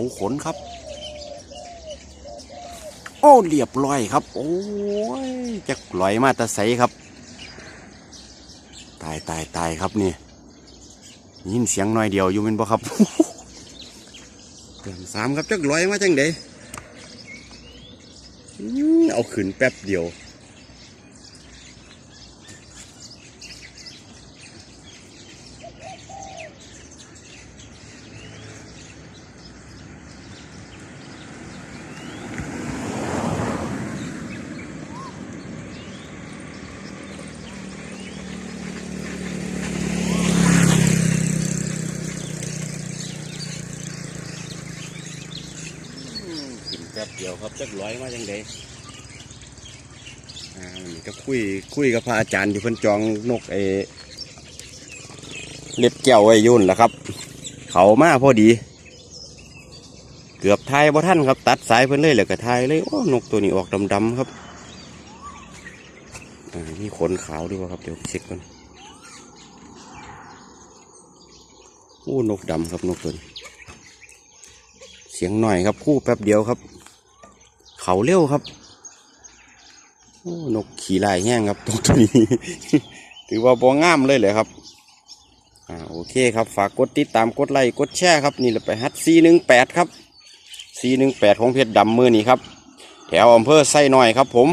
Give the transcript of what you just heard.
ขาขนครับ โอ้เรียบร้อยครับ โอ้ยจะลอยมาแตะใสครับ ตายตายตายครับนี่ยินเสียงหน่อยเดียวอยู่เป็นบ่ครับเดือนสามครับจักลอยมาจังเดอื้อเอาขึ้นแป๊บเดียว แป๊บเดียวครับจักร้อยมาจังไดอ่าวันก็คุยคุยกับพระอาจารย์อยู่เพิ่นจองนกไอเล็บแก้วไว้อยุ่นนล่ะครับ เขามาพอดี เกือบทายบ่ท่านครับ ตัดสายเพิ่นเลยแล้วก็ทายเลยโอ้นกตัวนี้ออกดำๆครับอ่ามีขนขาวด้วยครับเดี๋ยวเช็คก่อนโอ้นกดำครับนกตัวนี้เสียงหน่อยครับคู่แป๊บเดียวครับ เขาเร็วครับนกขี่ลายแห้งครับตรงนี้ถือว่าบองามเลยเลยครับอ่าโอเคครับฝากกดติดตามกดไลค์กดแชร์ครับนี่เราไปฮัตซีหนึ่งแปดครับซีหนึ่งแปดของเพชรดำมือนี่ครับ แถวอำเภอไส้น้อยครับผม